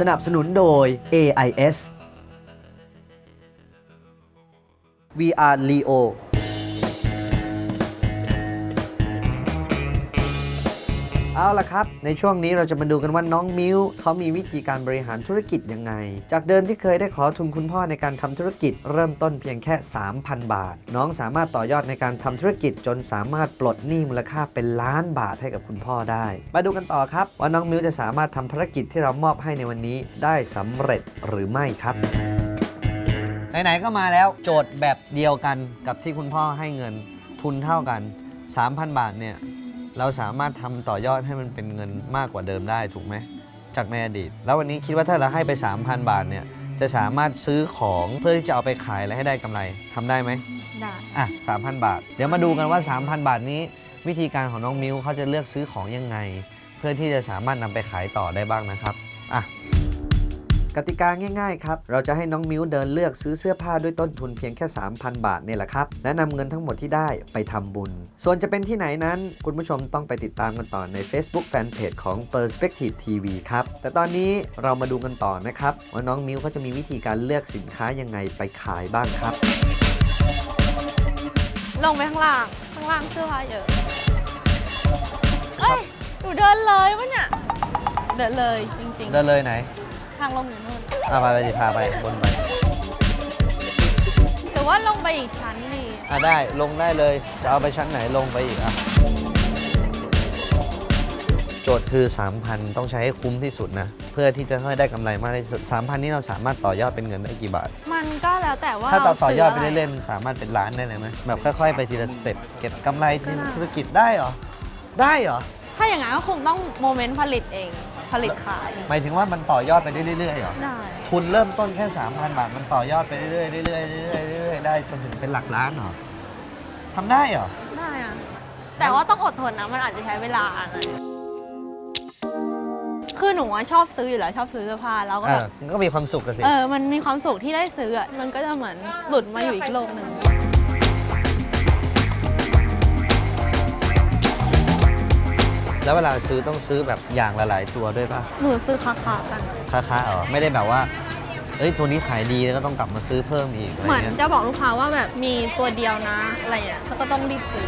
สนับสนุนโดย AIS VR Leo เอาละครับ ในช่วงนี้เราจะมาดูกันว่าน้องมิวเขามีวิธีการบริหารธุรกิจยังไง จากเดิมที่เคยได้ขอทุนคุณพ่อในการทำธุรกิจ เริ่มต้นเพียงแค่ 3,000 บาท น้องสามารถต่อยอดในการทำธุรกิจจนสามารถปลดหนี้มูลค่าเป็นล้านบาทให้กับคุณพ่อได้ มาดูกันต่อครับว่าน้องมิวจะสามารถทำภารกิจที่เรามอบให้ในวันนี้ได้สำเร็จหรือไม่ครับไหนๆก็มาแล้วโจทย์แบบเดียวกันกับที่คุณพ่อให้เงินทุนเท่ากัน 3,000 บาทเนี่ย เราสามารถทำต่อยอดให้มันเป็นเงินมากกว่าเดิมได้ถูกไหมจากในอดีต แล้ววันนี้คิดว่าถ้าเราให้ไป 3,000 บาทเนี่ยจะสามารถซื้อของเพื่อที่จะเอาไปขายและให้ได้กำไรทำได้ไหมได้อะ3,000บาท เดี๋ยวมาดูกันว่า 3,000 บาทนี้ วิธีการของน้องมิวเขาจะเลือกซื้อของยังไง เพื่อที่จะสามารถนำไปขายต่อได้บ้างนะครับอะ กติกาง่ายๆครับ เราจะให้น้องมิวเดินเลือกซื้อเสื้อผ้าด้วยต้นทุนเพียงแค่ 3,000 บาทเนี่ยแหละครับ และนำเงินทั้งหมดที่ได้ไปทำบุญ ส่วนจะเป็นที่ไหนนั้น คุณผู้ชมต้องไปติดตามกันต่อใน Facebook Fanpage ของ Perspective TV ครับ แต่ตอนนี้เรามาดูกันต่อนะครับ ว่าน้องมิวเขาจะมีวิธีการเลือกสินค้ายังไงไปขายบ้างครับ ลงไปข้างล่าง ข้างล่างเสื้อผ้าเยอะเอ้ยหนูเดินเลยวะเนี่ย เดินเลยจริงเดินเลยไหนๆทางลงอยู่นู่น อะไปไปดิพาไปบนไปหรือว่าลงไปอีกชั้นดีอะได้ลงได้เลย จะเอาไปชั้นไหนลงไปอีกอะ โจทย์คือ 3,000 ต้องใช้ให้คุ้มที่สุดนะ เพื่อที่จะให้ได้กำไรมากที่สุด 3,000 นี่เราสามารถต่อยอดเป็นเงินได้กี่บาท มันก็แล้วแต่ว่าถ้าเราต่อยอดไปซื้ะรเรื่อยๆสามารถเป็นล้านได้เลยไหมแบบค่อยๆไปทีละสเต็ปเก็บกำไรทีละธุรกิจได้เหรอ ได้เหรอถ้าอย่างนั้นก็คงต้องโมเมนต์ผลิตเอง ผลิตขายหมายถึงว่ามันต่อยอดไปได้เรื่อยๆเหรอ ได้ ทุนเริ่มต้นแค่ 3,000 บาท มันต่อยอดไปเรื่อยๆเรื่อยๆเรื่อยๆเรื่อยๆได้จนถึงเป็นหลักล้านเหรอทำได้เหรอ ได้อะแต่ว่าต้องอดทนนะ มันอาจจะใช้เวลาหน่อยคือหนูอะชอบซื้ออยู่แล้วชอบซื้อเสื้อผ้าแล้วก็เอแบอบมันก็มีความสุขกันสิ เออ มันมีความสุขที่ได้ซื้ออะมันก็จะเหมือนหลุดมาอยู่อีกโลกหนึ่ง แล้วเวลาซื้อต้องซื้อแบบอย่างละหลายตัวด้วยป่ะหนูซื้อคาคากัน ค้าๆเหรอไม่ได้แบบว่าเอ้ยตัวนี้ขายดีแล้วก็ต้องกลับมาซื้อเพิ่มอีกอะไรเหมือนเงี้ยจะบอกลูกค้าว่าแบบมีตัวเดียวนะอะไรเงี้ยเขาก็ต้องรีบซื้อ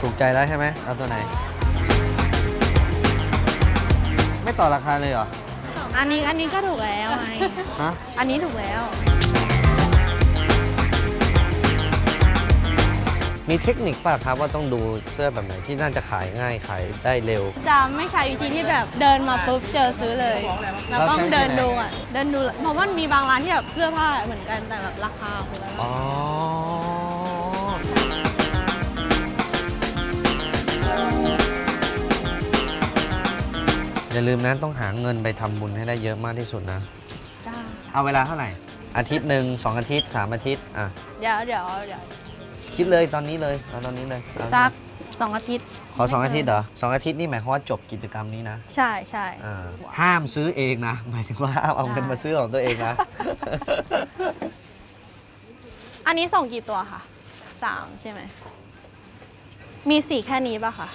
ถูกใจแล้วใช่ไหมเอาตัวไหน ไม่ต่อราคาเลยเหรออันนี้อันนี้ก็ถูกแล้วไงฮะ อันนี้ถูกแล้ว มีเทคนิคป่ะครับว่าต้องดูเสื้อแบบไหนที่น่าจะขายง่ายขายได้เร็ว จะไม่ใช้วิธีที่แบบเดินมาปุ๊บเจอซื้อเลย เราต้องเราใช้เดินที่ไหนดูอะ เดินดู เพราะว่ามีบางร้านที่แบบเสื้อผ้าเหมือนกันแต่แบบราคาคนละอ๋อ อย่าลืมนะต้องหาเงินไปทำบุญให้ได้เยอะมากที่สุดนะ จ้าเอาเวลาเท่าไหร่ อาทิตย์หนึ่งสองอาทิตย์สามอาทิตย์อะ เดี๋ยวเดี๋ยวเดี๋ยว คิดเลยตอนนี้เลยเอาตอนนี้เลยเอาสักสองอาทิตย์ขอสองอาทิตย์เหรอสองอาทิตย์นี่หมายความว่าจบกิจกรรมนี้นะใช่ใช่อ่าห้ามซื้อเองนะ หมายถึงว่าห้ามเอาเงินมาซื้อของตัวเองนะ อันนี้ส่งกี่ตัวคะสามใช่ไหม มีสีแค่นี้ป่ะคะ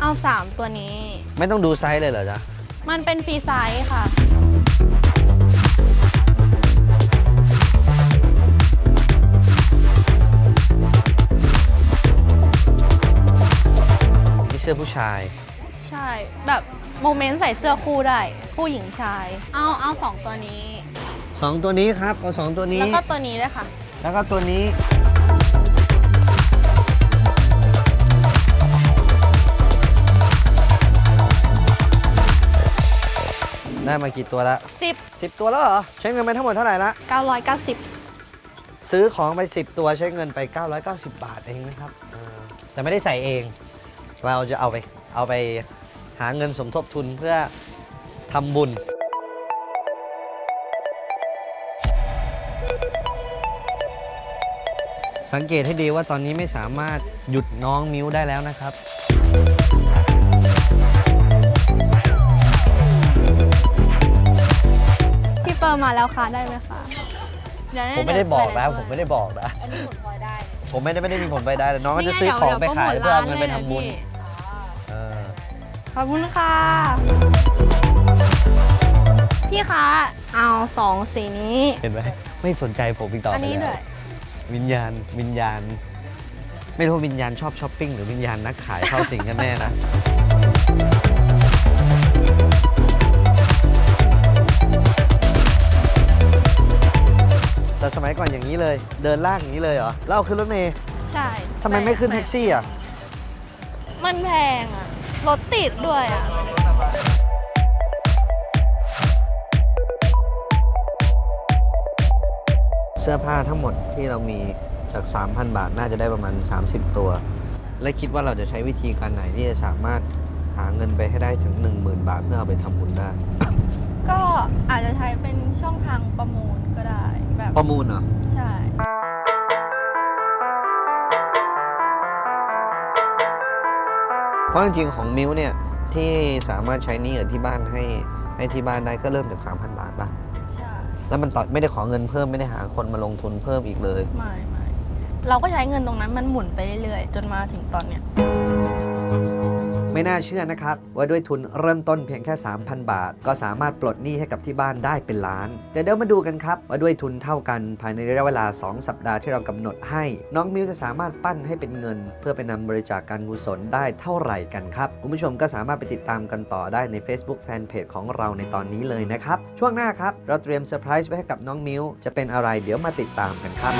เอาสามตัวนี้ ไม่ต้องดูไซส์เลยเหรอจ๊ะ มันเป็นฟรีไซส์ค่ะ สื้อผู้ชาย ใช่ แบบโมเมนต์ใส่เสื้อคู่ได้ คู่หญิงชาย เอาเอาสองตัวนี้สองตัวนี้ครับเอาสองตัวนี้ แล้วก็ตัวนี้ด้วยค่ะ แล้วก็ตัวนี้ ได้มากี่ตัวละ10 10ตัวแล้วเหรอ ใช้เงินไปทั้งหมดเท่าไหร่ละ 990 ซื้อของไป 10 ตัวใช้เงินไป 990 บาทเองนะครับเออแต่ไม่ได้ใส่เอง เราจะเอาไปเอาไปหาเงินสมทบทุนเพื่อทำบุญ สังเกตให้ดีว่าตอนนี้ไม่สามารถหยุดน้องมิ้วได้แล้วนะครับ พี่เปิร์มาแล้วค่ะได้ไหมคะเยวผมไม่ได้บอกนะเยวผมไม่ได้บอกนะ อันนี้หมุนพลอยได้ ผมไม่ได้ไม่ได้มีผลไปได้เลยน้องก็นี่จะไงซื้อของไปเดี๋ยวขายโปรโมทเพื่อเอาเงินไปร้านทำบุญเลยนะพี่เออ ขอบคุณค่ะ พี่คะ เอาสองสีนี้ เห็นไหมไม่สนใจผมอีกต่ออัไปนนี้แล้ด้ววย วิญญาณวิญญาณ ไม่รู้วิญญาณชอบช้อปปิ้งหรือวิญญาณนักขายเข้าสิงกันแน่นะ แต่สมัยก่อนอย่างนี้เลย เดินลากอย่างนี้เลยเหรอแล้วเอาขึ้นรถเมย์ใช่ทำไมไม่ขึ้นแท็กซี่อะ มันแพงอะ รถติดด้วยอะเสื้อผ้าทั้งหมดที่เรามีจาก 3,000 บาท น่าจะได้ประมาณ 30 ตัว และคิดว่าเราจะใช้วิธีการไหนที่จะสามารถหาเงินไปให้ได้ถึง 10,000 บาทเพื่อเอาไปทำบุญได้ ก็อาจจะใช้เป็นช่องทางประมูลก็ได้แบบประมูลเหรอ ใช่ เพราะจริงๆของมิวเนี่ยที่สามารถใช้หนี้กับที่บ้านให้ให้ที่บ้านได้ก็เริ่มจาก 3,000 บาทป่ะ ใช่แล้วมันต่อไม่ได้ขอเงินเพิ่มไม่ได้หาคนมาลงทุนเพิ่มอีกเลย ไม่ไม่เราก็ใช้เงินตรงนั้นมันหมุนไปเรื่อยๆ จนมาถึงตอนเนี้ย ไม่น่าเชื่อนะครับ ว่าด้วยทุนเริ่มต้นเพียงแค่ 3,000 บาท ก็สามารถปลดหนี้ให้กับที่บ้านได้เป็นล้าน แต่เดี๋ยวมาดูกันครับ ว่าด้วยทุนเท่ากันภายในระยะเวลา 2 สัปดาห์ที่เรากำหนดให้ น้องมิวจะสามารถปั้นให้เป็นเงิน เพื่อไปนำบริจาคการกุศลได้เท่าไหร่กันครับคุณผู้ชมก็สามารถไปติดตามกันต่อได้ใน Facebook Fanpage ของเราในตอนนี้เลยนะครับช่วงหน้าครับเราเตรียมเซอร์ไพรส์ไว้ให้กับน้องมิวจะเป็นอะไรเดี๋ยวมาติดตามกันครับ